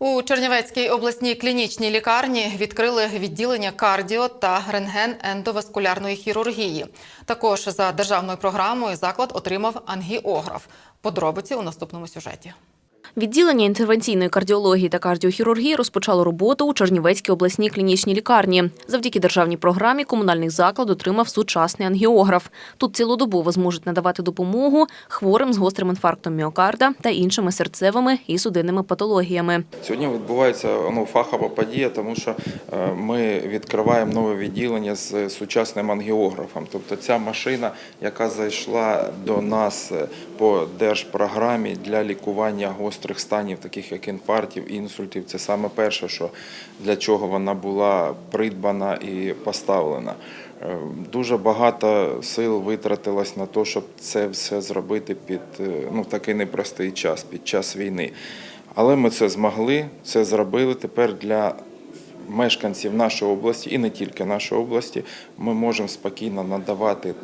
У Чернівецькій обласній клінічній лікарні відкрили відділення кардіо та рентген-ендоваскулярної хірургії. Також за державною програмою заклад отримав ангіограф. Подробиці у наступному сюжеті. Відділення інтервенційної кардіології та кардіохірургії розпочало роботу у Чернівецькій обласній клінічній лікарні. Завдяки державній програмі комунальний заклад отримав сучасний ангіограф. Тут цілодобово зможуть надавати допомогу хворим з гострим інфарктом міокарда та іншими серцевими і судинними патологіями. Сьогодні відбувається ну, фахова подія, тому що е, ми відкриваємо нове відділення з сучасним ангіографом. Тобто ця машина, яка зайшла до нас е, по держпрограмі для лікування гострих станів, таких як інфарктів, інсультів, це саме перше, що для чого вона була придбана і поставлена. Е, Дуже багато сил витратилось на те, щоб це все зробити під е, ну, такий непростий час, під час війни. Але ми це змогли, це зробили тепер для мешканців нашої області і не тільки нашої області. Ми можемо спокійно надавати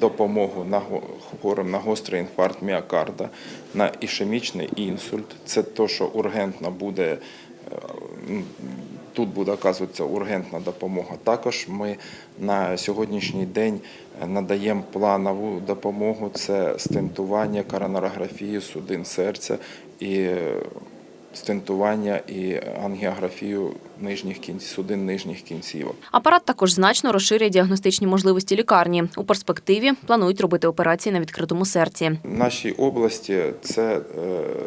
допомогу на хворим на гострий інфаркт міокарда, на ішемічний інсульт. Це те, що ургентно буде. е, Тут буде оказуватися ургентна допомога. Також ми на сьогоднішній день надаємо планову допомогу: це стентування, коронарографію, судин серця і е, стентування і ангіографію нижніх кінців, судин нижніх кінцівок. Апарат також значно розширює діагностичні можливості лікарні. У перспективі планують робити операції на відкритому серці. В нашій області це е,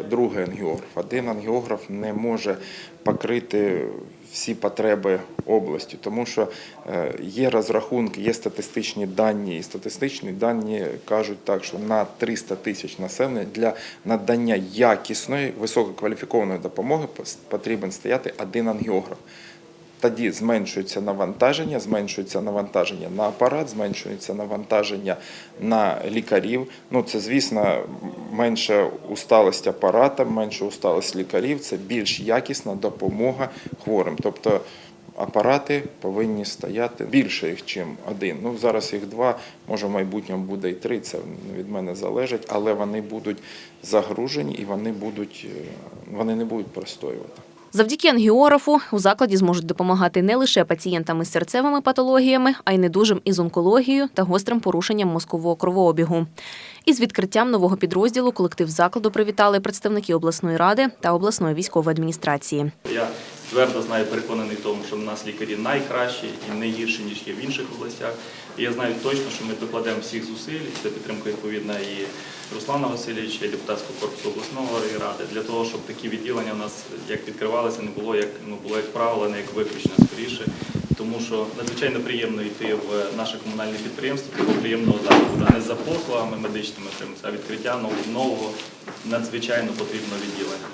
другий ангіограф. Один ангіограф не може покрити всі потреби області, тому що е, є розрахунки, є статистичні дані, і статистичні дані кажуть так, що на 300 тисяч населення для надання якісної висококваліфікованої допомоги потрібен стояти один ангіограф. Тоді зменшується навантаження, зменшується навантаження на апарат, зменшується навантаження на лікарів. Ну це, звісно, менша усталость апарата, менша усталость лікарів. Це більш якісна допомога хворим. Тобто апарати повинні стояти більше їх, ніж один. Ну зараз їх два, може в майбутньому буде і три. Це від мене залежить, але вони будуть загружені і вони будуть е, вони не будуть простоювати. Завдяки ангіографу у закладі зможуть допомагати не лише пацієнтам із серцевими патологіями, а й недужим із онкологією та гострим порушенням мозкового кровообігу. Із відкриттям нового підрозділу колектив закладу привітали представники обласної ради та обласної військової адміністрації. Я твердо знаю, переконаний в тому, що в нас лікарі найкращі і не гірші, ніж є в інших областях. І я знаю точно, що ми докладемо всіх зусиль, це підтримка відповідна і Руслана Васильовича, і депутатського корпусу обласної ради, для того, щоб такі відділення у нас як відкривалися, не було як ну було як правило, не як виключення скоріше. Тому що надзвичайно приємно йти в наше комунальне підприємство такого приємного закладу, не за послугами медичними, а відкриття нов- нового надзвичайно потрібного відділення.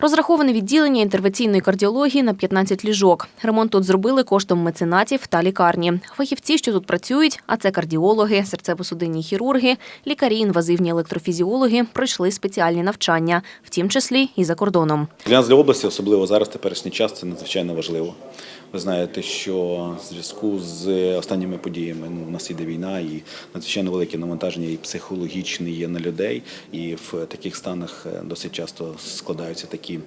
Розраховане відділення інтервенційної кардіології на 15 ліжок. Ремонт тут зробили коштом меценатів та лікарні. Фахівці, що тут працюють, а це кардіологи, серцево-судинні хірурги, лікарі, інвазивні електрофізіологи, пройшли спеціальні навчання, в тім числі і за кордоном. Для нас для області, особливо зараз, теперішній час, це надзвичайно важливо. Ви знаєте, що в зв'язку з останніми подіями ну, у нас іде війна, і надзвичайно велике навантаження і психологічне є на людей. І в таких станах е, досить часто складаються такі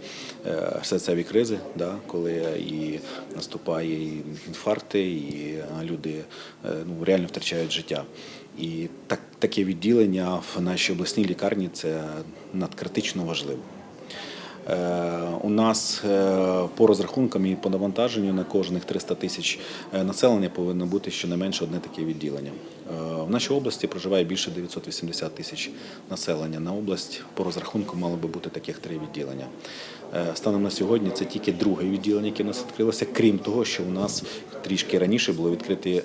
е, серцеві кризи, да, коли і наступає і інфаркти, і е, люди ну, реально втрачають життя. І так, таке відділення в нашій обласній лікарні це надкритично важливо. Е, У нас е, по розрахункам і по навантаженню на кожних 300 тисяч е, населення повинно бути щонайменше одне таке відділення. В нашій області проживає більше 980 тисяч населення. На область по розрахунку мало би бути таких три відділення. Станом на сьогодні це тільки друге відділення, яке у нас відкрилося, крім того, що у нас трішки раніше було відкрите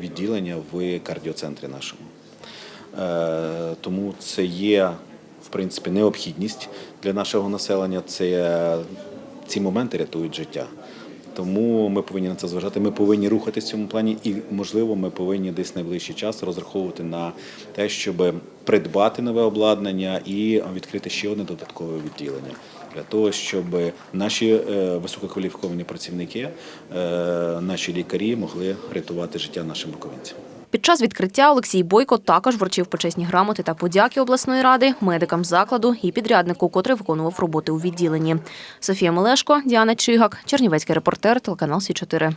відділення в кардіоцентрі нашому. Тому це є в принципі необхідність для нашого населення. Це ці моменти рятують життя. Тому ми повинні на це зважати. Ми повинні рухатися в цьому плані, і можливо, ми повинні десь найближчий час розраховувати на те, щоб придбати нове обладнання і відкрити ще одне додаткове відділення для того, щоб наші е, висококваліфіковані працівники, е, наші лікарі могли рятувати життя нашим буковинцям. Під час відкриття Олексій Бойко також вручив почесні грамоти та подяки обласної ради, медикам закладу і підряднику, котрий виконував роботи у відділенні. Софія Мелешко, Діана Чигак, Чернівецький репортер, телеканал Сі 4